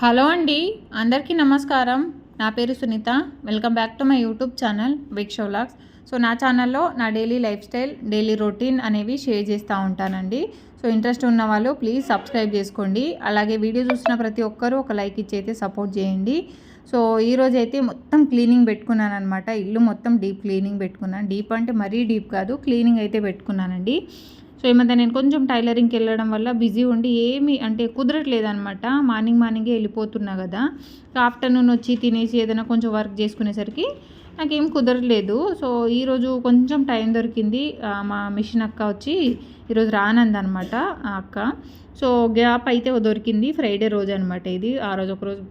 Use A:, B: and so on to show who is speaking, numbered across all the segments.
A: Hello అండి అందరికీ నమస్కారం. నా పేరు Sunitha. Welcome back to my YouTube channel big show lakhs so నా ఛానల్లో నా daily life style daily routine అనేవి షేర్ చేస్తూ ఉంటానండి. సో ఇంట్రెస్ట్ ఉన్న వాళ్ళు ప్లీజ్ సబ్స్క్రైబ్ చేసుకోండి. అలాగే వీడియో చూసిన ప్రతి ఒక్కరూ ఒక లైక్ ఇచ్చి అయితే సపోర్ట్ చేయండి. సో ఈరోజు అయితే మొత్తం క్లీనింగ్ పెట్టుకున్నాను అనమాట ఇల్లు మొత్తం డీప్ క్లీనింగ్ పెట్టుకున్నాను. డీప్ అంటే మరీ డీప్ కాదు క్లీనింగ్ అయితే పెట్టుకున్నానండి. సో ఈ మధ్య నేను కొంచెం టైలరింగ్కి వెళ్ళడం వల్ల బిజీ ఉండి ఏమి అంటే కుదరట్లేదనమాట మార్నింగ్ మార్నింగే వెళ్ళిపోతున్నా కదా. ఆఫ్టర్నూన్ వచ్చి తినేసి ఏదైనా కొంచెం వర్క్ చేసుకునేసరికి నాకేం కుదరలేదు సో ఈరోజు కొంచెం టైం దొరికింది. మా మిషన్ అక్క వచ్చి ఈరోజు రానందనమాట ఆ అక్క. సో గ్యాప్ అయితే దొరికింది ఫ్రైడే రోజు అనమాట ఇది. ఆ రోజు ఒకరోజు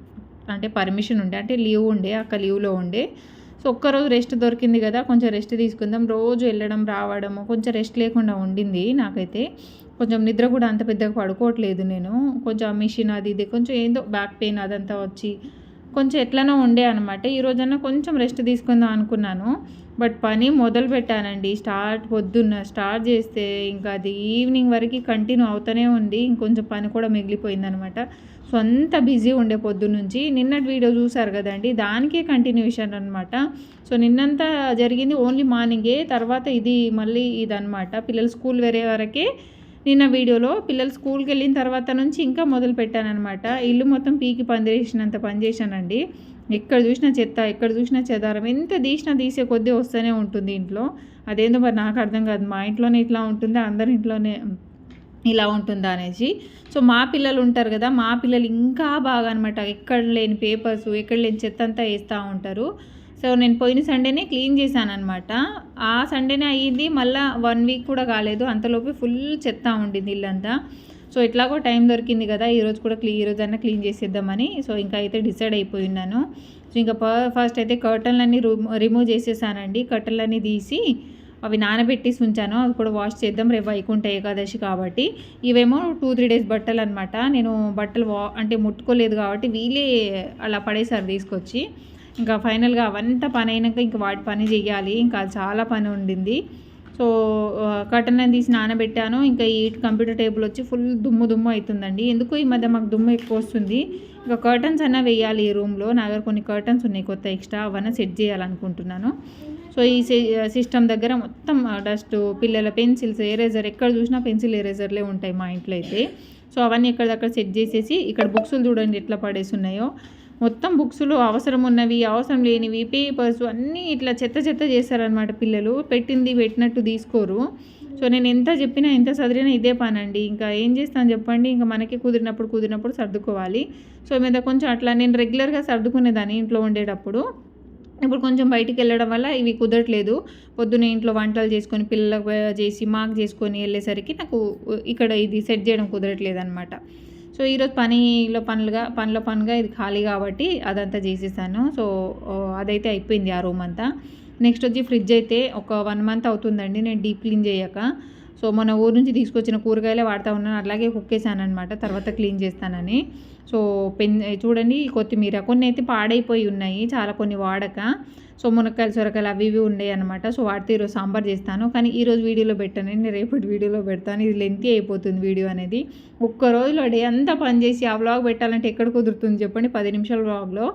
A: అంటే పర్మిషన్ ఉండే అంటే లీవ్ ఉండే అక్క లీవ్లో ఉండే. సో ఒక్కరోజు రెస్ట్ దొరికింది కదా కొంచెం రెస్ట్ తీసుకుందాం. రోజు వెళ్ళడం రావడము కొంచెం రెస్ట్ లేకుండా ఉండింది నాకైతే. కొంచెం నిద్ర కూడా అంత పెద్దగా పడుకోవట్లేదు నేను. కొంచెం మిషన్ అది ఇది కొంచెం ఏందో బ్యాక్ పెయిన్ అదంతా వచ్చి కొంచెం ఎట్లనో ఉండే అనమాట ఈ రోజన్నా కొంచెం రెస్ట్ తీసుకుందాం అనుకున్నాను. బట్ పని మొదలు పెట్టానండి. స్టార్ట్ పొద్దున్న స్టార్ట్ చేస్తే ఇంకా అది ఈవినింగ్ వరకు కంటిన్యూ అవుతూనే ఉంది. ఇంకొంచెం పని కూడా మిగిలిపోయిందనమాట సొంత బిజీ ఉండే పొద్దు నుంచి నిన్నటి వీడియో చూసారు కదండి. దానికే కంటిన్యూషన్ అనమాట సో నిన్నంతా జరిగింది ఓన్లీ మార్నింగే తర్వాత ఇది మళ్ళీ ఇదనమాట పిల్లలు స్కూల్ వేరే వరకే నిన్న వీడియోలో పిల్లలు స్కూల్కి వెళ్ళిన తర్వాత నుంచి ఇంకా మొదలు పెట్టానమాట ఇల్లు మొత్తం పీకి పనిచేసినంత పని చేశానండి. ఎక్కడ చూసినా చెత్త ఎక్కడ చూసినా చెదారం. ఎంత తీసినా తీసే కొద్దీ వస్తూనే ఉంటుంది ఇంట్లో. అదేందో మరి నాకు అర్థం కాదు. మా ఇంట్లోనే ఇట్లా ఉంటుంది? అందరి ఇంట్లోనే. ఇలా ఉంటుందా అనేసి. సో మా పిల్లలు ఉంటారు కదా మా పిల్లలు ఇంకా బాగా అనమాట ఎక్కడ లేని పేపర్స్ ఎక్కడ లేని చెత్త అంతా వేస్తూ ఉంటారు. సో నేను పోయిన సండేనే క్లీన్ చేశాను అనమాట ఆ సండేనే అయ్యింది. మళ్ళీ వన్ వీక్ కూడా కాలేదు. అంతలోపు ఫుల్ చెత్త ఉండింది ఇల్లంతా. సో ఎట్లాగో టైం దొరికింది కదా ఈరోజు కూడా క్లీ ఈరోజు అన్న క్లీన్ చేసేద్దామని. సో ఇంకా అయితే డిసైడ్ అయిపోయినాను సో ఇంకా ఫస్ట్ అయితే కర్టన్లన్నీ రిమూవ్ చేసేసానండి. కర్టన్లన్నీ తీసి అవి నానబెట్టి ఉంచాను. అవి కూడా వాష్ చేద్దాం. రేపు వైకుంఠ ఏకాదశి కాబట్టి. ఇవేమో టూ త్రీ డేస్ బట్టలు అనమాట నేను బట్టలు వా అంటే ముట్టుకోలేదు కాబట్టి వీలే అలా పడేసారు తీసుకొచ్చి. ఇంకా ఫైనల్గా అవంతా పని అయినాక ఇంకా వాటి పని చేయాలి ఇంకా చాలా పని ఉండింది. సో కటన్ తీసి నానబెట్టాను. ఇంకా ఈ కంప్యూటర్ టేబుల్ వచ్చి ఫుల్ దుమ్ము దుమ్ము అవుతుందండి ఎందుకు ఈ మధ్య మాకు దుమ్ము ఎక్కువ వస్తుంది. ఇంకా కర్టన్స్ అన్నా వేయాలి ఈ రూమ్లో. నా దగ్గర కొన్ని కర్టన్స్ ఉన్నాయి. కొత్త ఎక్స్ట్రా అవన్నీ సెట్ చేయాలనుకుంటున్నాను. సో ఈ సిస్టమ్ దగ్గర మొత్తం డస్ట్ పిల్లల పెన్సిల్స్ ఎరేజర్ ఎక్కడ చూసినా పెన్సిల్ ఎరేజర్లే ఉంటాయి మా ఇంట్లో అయితే. సో అవన్నీ ఎక్కడిదక్కడ సెట్ చేసేసి ఇక్కడ బుక్స్లు చూడండి ఎట్లా పడేసి ఉన్నాయో మొత్తం బుక్స్లు అవసరం ఉన్నవి అవసరం లేనివి పేపర్స్ అన్నీ ఇట్లా చెత్త చెత్త చేస్తారనమాట పిల్లలు. పెట్టింది పెట్టినట్టు తీసుకోరు. సో నేను ఎంత చెప్పినా ఎంత చదివినా ఇదే పనండి. ఇంకా ఏం చేస్తాను చెప్పండి? ఇంకా మనకి కుదిరినప్పుడు కుదిరినప్పుడు సర్దుకోవాలి. సో మీద కొంచెం అట్లా నేను రెగ్యులర్గా సర్దుకునేదాన్ని ఇంట్లో ఉండేటప్పుడు. ఇప్పుడు కొంచెం బయటికి వెళ్ళడం వల్ల ఇవి కుదరట్లేదు. పొద్దున్న ఇంట్లో వంటలు చేసుకొని పిల్లలకు చేసి మాకు చేసుకొని వెళ్ళేసరికి నాకు ఇక్కడ ఇది సెట్ చేయడం కుదరట్లేదు అనమాట సో ఈరోజు పనిలో పనులుగా పనిలో పనుగా ఇది ఖాళీ కాబట్టి అదంతా చేసేసాను. సో అదైతే అయిపోయింది ఆ రూమ్ అంతా. నెక్స్ట్ వచ్చి ఫ్రిడ్జ్ అయితే ఒక వన్ మంత్ అవుతుందండి నేను డీప్ క్లీన్ చేయక. సో మన ఊరు నుంచి తీసుకొచ్చిన కూరగాయలే వాడుతూ ఉన్నాను అలాగే కుక్కేసాను అనమాట తర్వాత క్లీన్ చేస్తానని. సో పెన్ చూడండి కొత్తిమీర. కొన్ని అయితే పాడైపోయి ఉన్నాయి చాలా కొన్ని వాడక. సో మునక్కాయలు సొరకాయలు అవి ఇవి ఉన్నాయి అనమాట సో వాటితో ఈరోజు సాంబార్ చేస్తాను. కానీ ఈరోజు వీడియోలో పెట్టాను. నేను రేపటి వీడియోలో పెడతాను. ఇది లెంతీ అయిపోతుంది వీడియో అనేది. ఒక్క రోజులో డే అంతా పని చేసి ఆ వ్లాగ్ పెట్టాలంటే ఎక్కడ కుదురుతుంది చెప్పండి? పది నిమిషాల వ్లాగ్లో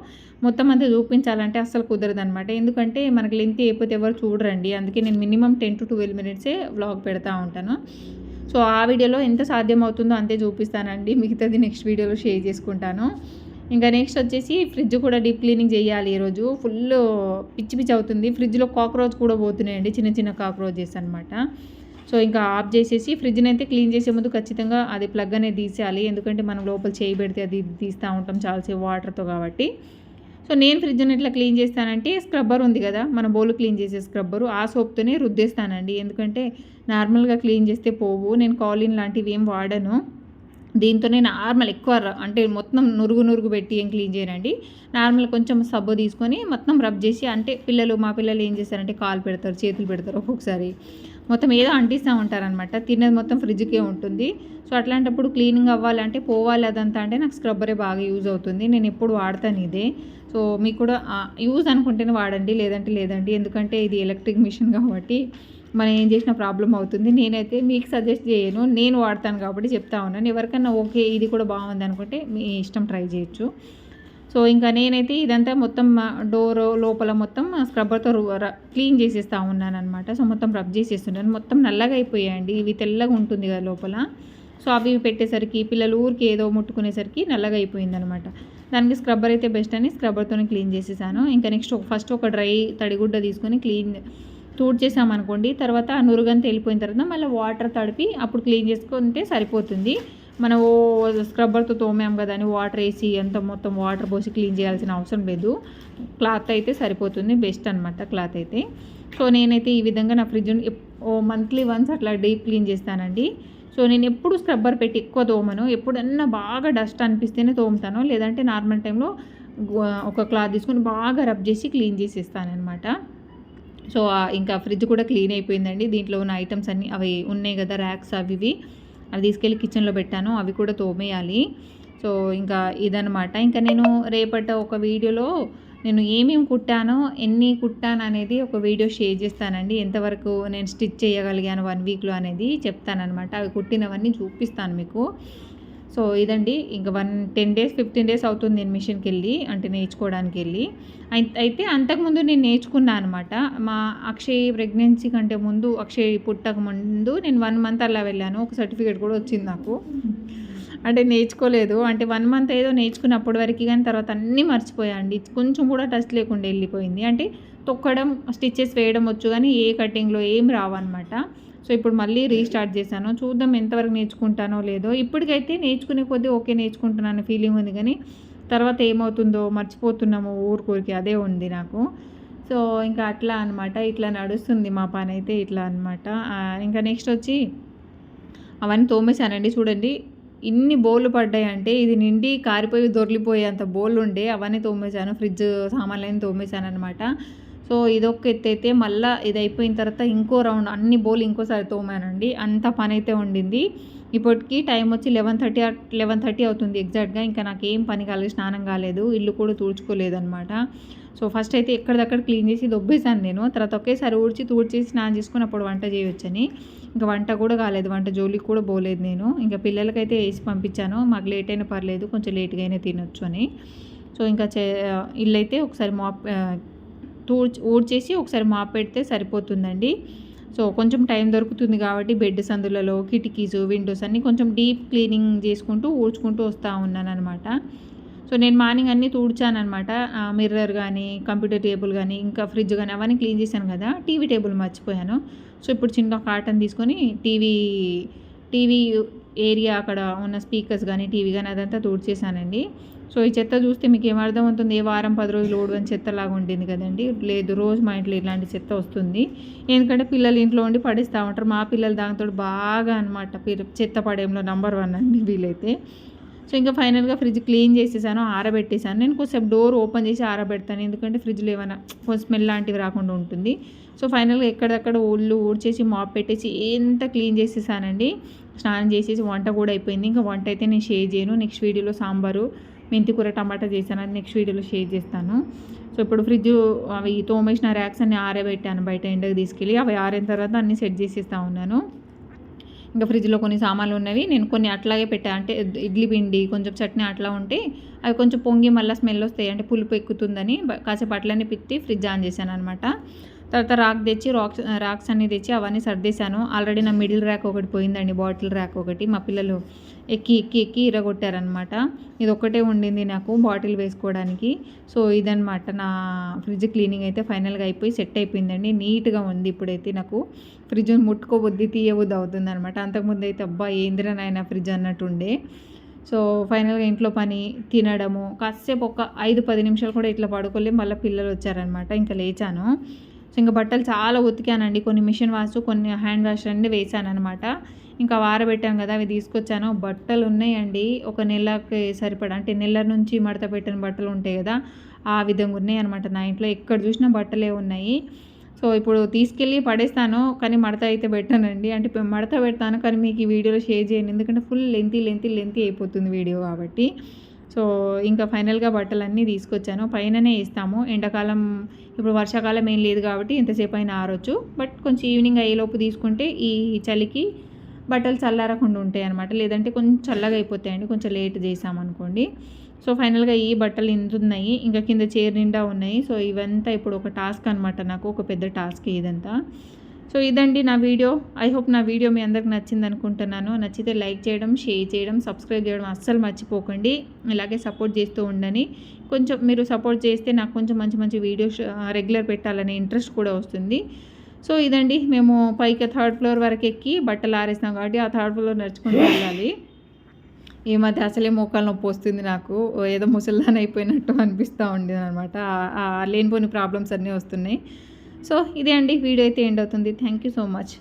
A: మొత్తం అంతా చూపించాలంటే అస్సలు కుదరదు అనమాట ఎందుకంటే మనకి లెంత్ అయిపోతే ఎవరు చూడరండి. అందుకే నేను మినిమం టెన్ టు ట్వెల్వ్ మినిట్సే వ్లాగ్ పెడతా ఉంటాను. సో ఆ వీడియోలో ఎంత సాధ్యం అవుతుందో అంతే చూపిస్తానండి. మిగతాది నెక్స్ట్ వీడియోలో షేర్ చేసుకుంటాను. ఇంకా నెక్స్ట్ వచ్చేసి ఫ్రిడ్జ్ కూడా డీప్ క్లీనింగ్ చేయాలి ఈరోజు. ఫుల్ పిచ్చి పిచ్చి అవుతుంది. ఫ్రిడ్జ్లో కాక్రోచ్ కూడా పోతున్నాయండి. చిన్న చిన్న కాక్రోచెస్ అనమాట సో ఇంకా ఆఫ్ చేసేసి ఫ్రిడ్జ్ని అయితే క్లీన్ చేసే ముందు ఖచ్చితంగా అది ప్లగ్ అనేది తీసేయాలి. ఎందుకంటే మనం లోపల చేయి పెడితే అది తీస్తూ ఉంటాం చాలాసేపు వాటర్తో కాబట్టి. సో నేను ఫ్రిడ్జ్ని ఎట్లా క్లీన్ చేస్తానంటే స్క్రబ్బర్ ఉంది కదా మన బౌల్ క్లీన్ చేసే స్క్రబ్బరు ఆ సోప్తోనే రుద్దేస్తానండి. ఎందుకంటే నార్మల్గా క్లీన్ చేస్తే పోవు. నేను కాలిన్ లాంటివి ఏం వాడను. దీంతోనే నార్మల్ ఎక్కువ అంటే మొత్తం నురుగు నురుగు పెట్టి ఏం క్లీన్ చేయనండి. నార్మల్ కొంచెం సబ్బు తీసుకొని మొత్తం రబ్ చేసి అంటే పిల్లలు మా పిల్లలు ఏం చేస్తారంటే కాలు పెడతారు చేతులు పెడతారు ఒక్కొక్కసారి. మొత్తం ఏదో అంటిస్తూ ఉంటారనమాట తినేది మొత్తం ఫ్రిడ్జ్కే ఉంటుంది. సో అట్లాంటప్పుడు క్లీనింగ్ అవ్వాలంటే పోవాలి అదంతా అంటే నాకు స్క్రబ్బరే బాగా యూజ్ అవుతుంది. నేను ఎప్పుడు వాడతాను ఇదే. సో మీకు కూడా యూజ్ అనుకుంటేనే వాడండి లేదంటే లేదండి. ఎందుకంటే ఇది ఎలక్ట్రిక్ మిషన్ కాబట్టి మనం ఏం చేసిన ప్రాబ్లం అవుతుంది. నేనైతే మీకు సజెస్ట్ చేయను. నేను వాడతాను కాబట్టి చెప్తా ఉన్నాను. ఎవరికైనా ఓకే ఇది కూడా బాగుంది అనుకుంటే మీ ఇష్టం ట్రై చేయొచ్చు. సో ఇంకా నేనైతే ఇదంతా మొత్తం డోర్ లోపల మొత్తం స్క్రబ్బర్తో క్లీన్ చేసేస్తా ఉన్నాను అనమాట సో మొత్తం రబ్ చేసేస్తున్నాను. మొత్తం నల్లగా అయిపోయాయండి. ఇవి తెల్లగా ఉంటుంది కదా లోపల. సో అవి పెట్టేసరికి పిల్లలు ఊరికి ఏదో ముట్టుకునేసరికి నల్లగా అయిపోయింది అనమాట దానికి స్క్రబ్బర్ అయితే బెస్ట్ అని స్క్రబ్బర్తోనే క్లీన్ చేసేసాను. ఇంకా నెక్స్ట్ ఫస్ట్ ఒక డ్రై తడిగుడ్డ తీసుకొని క్లీన్ చేసామనుకోండి తర్వాత ఆ నురుగంతా వెళ్ళిపోయిన తర్వాత మళ్ళీ వాటర్ తడిపి అప్పుడు క్లీన్ చేసుకుంటే సరిపోతుంది. మనం ఓ స్క్రబ్బర్తో తోమాం కదా అని వాటర్ వేసి ఎంత మొత్తం వాటర్ పోసి క్లీన్ చేయాల్సిన అవసరం లేదు. క్లాత్ అయితే సరిపోతుంది. బెస్ట్ అనమాట క్లాత్ అయితే. సో నేనైతే ఈ విధంగా నా ఫ్రిడ్జ్ ఓ మంత్లీ వన్స్ అట్లా డీప్ క్లీన్ చేస్తానండి. సో నేను ఎప్పుడు స్క్రబ్బర్ పెట్టి ఎక్కువ తోమను. ఎప్పుడన్నా బాగా డస్ట్ అనిపిస్తేనే తోముతాను. లేదంటే నార్మల్ టైంలో ఒక క్లాత్ తీసుకొని బాగా రబ్ చేసి క్లీన్ చేసి అనమాట సో ఇంకా ఫ్రిడ్జ్ కూడా క్లీన్ అయిపోయిందండి. దీంట్లో ఉన్న ఐటమ్స్ అన్నీ అవి ఉన్నాయి కదా ర్యాక్స్ అవి ఇవి. అవి తీసుకెళ్ళి కిచెన్లో పెట్టాను. అవి కూడా తోమేయాలి. సో ఇంకా ఇదనమాట ఇంకా నేను రేపట ఒక వీడియోలో నేను ఏమేమి కుట్టానో ఎన్ని కుట్టాను అనేది ఒక వీడియో షేర్ చేస్తానండి. ఎంతవరకు నేను స్టిచ్ చేయగలిగాను వన్ వీక్లో అనేది చెప్తానమాట అవి కుట్టినవన్నీ చూపిస్తాను మీకు. సో ఇదండి. ఇంకా one ten days fifteen days అవుతుంది నేను మిషన్కి వెళ్ళి అంటే నేర్చుకోవడానికి వెళ్ళి అయితే అంతకుముందు నేను నేర్చుకున్నాను అనమాట మా అక్షయ్ ప్రెగ్నెన్సీ కంటే ముందు అక్షయ్ పుట్టక ముందు నేను వన్ మంత్ అలా వెళ్ళాను. ఒక సర్టిఫికేట్ కూడా వచ్చింది నాకు. అంటే నేర్చుకోలేదు. అంటే వన్ మంత్ ఏదో నేర్చుకున్నప్పటి వరకు కానీ తర్వాత అన్నీ మర్చిపోయాండి కొంచెం కూడా టచ్ లేకుండా వెళ్ళిపోయింది. అంటే తొక్కడం స్టిచ్చెస్ వేయడం వచ్చు కానీ ఏ కటింగ్లో ఏం రావన్నమాట. సో ఇప్పుడు మళ్ళీ రీస్టార్ట్ చేశాను. చూద్దాం ఎంతవరకు నేర్చుకుంటానో లేదో. ఇప్పటికైతే నేర్చుకునే కొద్దీ ఓకే నేర్చుకుంటున్నాను ఫీలింగ్ ఉంది కానీ తర్వాత ఏమవుతుందో మర్చిపోతున్నాము ఊరికూరికి. అదే ఉంది నాకు. సో ఇంకా అట్లా అనమాట ఇట్లా నడుస్తుంది మా పని అయితే ఇట్లా అనమాట ఇంకా నెక్స్ట్ వచ్చి అవన్నీ తోమేశానండి. చూడండి. ఇన్ని బోళ్ళు పడ్డాయంటే ఇది నిండి కారిపోయి దొరికిపోయేంత బోళ్ళు ఉండే అవన్నీ తోమేశాను ఫ్రిడ్జ్ సామాన్లన్నీ తోమేశాను అనమాట సో ఇదొక ఎత్తు అయితే మళ్ళీ ఇది అయిపోయిన తర్వాత ఇంకో రౌండ్ అన్ని బోల్ ఇంకోసారి తోమానండి. అంత పని అయితే ఉండింది. ఇప్పటికి టైం వచ్చి లెవెన్ థర్టీ లెవెన్ థర్టీ అవుతుంది ఎగ్జాక్ట్గా. ఇంకా నాకు ఏం పని కాలేదు స్నానం కాలేదు ఇల్లు కూడా తుడుచుకోలేదనమాట సో ఫస్ట్ అయితే ఎక్కడిదక్కడ క్లీన్ చేసి దొబ్బేశాను నేను. తర్వాత ఒకేసారి ఊడ్చి తూడ్చేసి స్నానం చేసుకుని అప్పుడు వంట చేయొచ్చని. ఇంకా వంట కూడా కాలేదు వంట జోలికి కూడా పోలేదు నేను. ఇంకా పిల్లలకైతే వేసి పంపించాను. మాకు లేట్ అయినా పర్లేదు కొంచెం లేట్గా అయినా తినొచ్చు అని. సో ఇంకా చే ఇల్లు అయితే ఒకసారి మాప్ తూడ్చి ఊడ్చేసి ఒకసారి మాప్ పెడితే సరిపోతుందండి. సో కొంచెం టైం దొరుకుతుంది కాబట్టి బెడ్ సందులలో కిటికీస్ విండోస్ అన్నీ కొంచెం డీప్ క్లీనింగ్ చేసుకుంటూ ఊడ్చుకుంటూ వస్తూ ఉన్నాను అనమాట సో నేను మార్నింగ్ అన్నీ అనమాట మిర్రర్ కానీ కంప్యూటర్ టేబుల్ కానీ ఇంకా ఫ్రిడ్జ్ కానీ అవన్నీ క్లీన్ చేశాను కదా టీవీ టేబుల్ మర్చిపోయాను. సో ఇప్పుడు చిన్న కాటన్ తీసుకొని టీవీ టీవీ ఏరియా అక్కడ ఉన్న స్పీకర్స్ కానీ టీవీ కానీ అదంతా తూడ్చేశానండి. సో ఈ చెత్త చూస్తే మీకు ఏమర్థం అవుతుంది? ఏ వారం పది రోజులు ఓడవని చెత్తలాగా ఉంటుంది కదండి. లేదు రోజు మా ఇంట్లో ఇలాంటి చెత్త వస్తుంది. ఎందుకంటే పిల్లలు ఇంట్లో ఉండి పడిస్తూ ఉంటారు. మా పిల్లలు దానితో బాగా అనమాట చెత్త పడేయంలో నెంబర్ వన్ అండి వీలైతే. సో ఇంకా ఫైనల్గా ఫ్రిడ్జ్ క్లీన్ చేసేసాను ఆరబెట్టేసాను. నేను కొంచెం డోర్ ఓపెన్ చేసి ఆరబెడతాను ఎందుకంటే ఫ్రిడ్జ్లో ఏమైనా కొంచెం స్మెల్ లాంటివి రాకుండా ఉంటుంది. సో ఫైనల్గా ఎక్కడెక్కడ ఒళ్ళు ఊడ్చేసి మాప్ పెట్టేసి ఎంత క్లీన్ చేసేసానండి. స్నానం చేసేసి వంట కూడా అయిపోయింది. ఇంకా వంట అయితే నేను షేర్ చేయను. నెక్స్ట్ వీడియోలో సాంబారు మెంతి కూర టమాటా చేశాను. అది నెక్స్ట్ వీడియోలో షేర్ చేస్తాను. సో ఇప్పుడు ఫ్రిడ్జ్ అవి తోమేసిన ర్యాక్స్ అన్ని ఆరబెట్టాను బయట ఎండకు తీసుకెళ్ళి. అవి ఆరిన తర్వాత అన్నీ సెట్ చేసేస్తా ఉన్నాను. ఇంకా ఫ్రిడ్జ్లో కొన్ని సామాన్లు ఉన్నవి నేను కొన్ని అట్లాగే పెట్టాను అంటే ఇడ్లీ పిండి కొంచెం చట్నీ అట్లా ఉంటే అవి కొంచెం పొంగి మళ్ళీ స్మెల్ వస్తాయి. అంటే పులుపు ఎక్కుతుందని కాసేపు అట్లనే పెట్టి ఫ్రిడ్జ్ ఆన్ చేశాను అనమాట తర్వాత రాక్ తెచ్చి రాక్స్ రాక్స్ అన్నీ తెచ్చి అవన్నీ సర్దేశాను. ఆల్రెడీ నా మిడిల్ ర్యాక్ ఒకటి పోయిందండి బాటిల్ ర్యాక్ ఒకటి. మా పిల్లలు ఎక్కి ఎక్కి ఎక్కి ఇరగొట్టారనమాట ఇది ఒక్కటే ఉండింది నాకు బాటిల్ వేసుకోవడానికి. సో ఇదనమాట నా ఫ్రిడ్జ్ క్లీనింగ్ అయితే ఫైనల్గా అయిపోయి సెట్ అయిపోయిందండి. నీట్గా ఉంది ఇప్పుడైతే నాకు. ఫ్రిడ్జ్ ముట్టుకోబుద్ది తీయబుద్ది అవుతుంది అనమాట అంతకుముందు అయితే అబ్బా ఏందిరా నాయన ఫ్రిడ్జ్ అన్నట్టుండే. సో ఫైనల్గా ఇంట్లో పని తినడము. కాసేపు ఒక ఐదు పది నిమిషాలు కూడా ఇట్లా పడుకోలేము మళ్ళీ పిల్లలు వచ్చారనమాట ఇంకా లేచాను. సో ఇంకా బట్టలు చాలా ఉతికానండి. కొన్ని మిషన్ వాష్ కొన్ని హ్యాండ్ వాష్ అన్నీ వేసాను అనమాట ఇంకా వారబెట్టాను కదా అవి తీసుకొచ్చాను. బట్టలు ఉన్నాయండి. ఒక నెలకి సరిపడా అంటే నెల నుంచి మడత పెట్టిన బట్టలు ఉంటాయి కదా ఆ విధంగా ఉన్నాయి అనమాట నా ఇంట్లో. ఎక్కడ చూసినా బట్టలే ఉన్నాయి. సో ఇప్పుడు తీసుకెళ్ళి పడేస్తాను కానీ మడత అయితే పెట్టానండి. అంటే మడత పెడతాను కానీ మీకు ఈ వీడియోలో షేర్ చేయండి ఎందుకంటే ఫుల్ లెంతీ లెంతీ లెంతీ అయిపోతుంది వీడియో కాబట్టి. సో ఇంకా ఫైనల్గా బట్టలన్నీ తీసుకొచ్చాను. పైననే వేస్తాము. ఎండాకాలం ఇప్పుడు వర్షాకాలం ఏం లేదు కాబట్టి ఎంతసేపు అయినా ఆరొచ్చు. బట్ కొంచెం ఈవినింగ్ అయ్యేలోపు తీసుకుంటే ఈ చలికి బట్టలు చల్లారకుండా ఉంటాయి అనమాట లేదంటే కొంచెం చల్లగా అయిపోతాయండి. కొంచెం లేట్ చేసామనుకోండి. సో ఫైనల్గా ఈ బట్టలు ఇంత ఉన్నాయి. ఇంకా కింద చైర్ నిండా ఉన్నాయి. సో ఇవంతా ఇప్పుడు ఒక టాస్క్ అనమాట నాకు. ఒక పెద్ద టాస్క్ ఇదంతా. సో ఇదండి నా వీడియో. ఐ హోప్ నా వీడియో మీ అందరికి నచ్చింది అనుకుంటున్నాను. నచ్చితే లైక్ చేయడం షేర్ చేయడం సబ్స్క్రైబ్ చేయడం అస్సలు మర్చిపోకండి. ఇలాగే సపోర్ట్ చేస్తూ ఉండని కొంచెం మీరు సపోర్ట్ చేస్తే నాకు కొంచెం మంచి మంచి వీడియోస్ రెగ్యులర్ పెట్టాలనే ఇంట్రెస్ట్ కూడా వస్తుంది. సో ఇదండి మేము పైకి థర్డ్ ఫ్లోర్ వరకు ఎక్కి బట్టలు ఆరేస్తాం కాబట్టి ఆ థర్డ్ ఫ్లోర్ నడుచుకుంటూ వెళ్ళాలి. ఈ మధ్య అసలే మోకాలు నొప్పి వస్తుంది నాకు. ఏదో ముసల్దాన్ అయిపోయినట్టు అనిపిస్తూ ఉండేది అనమాట లేనిపోని ప్రాబ్లమ్స్ అన్నీ వస్తున్నాయి. సో ఇదే అండి వీడియో అయితే ఎండ్ అవుతుంది. Thank you so much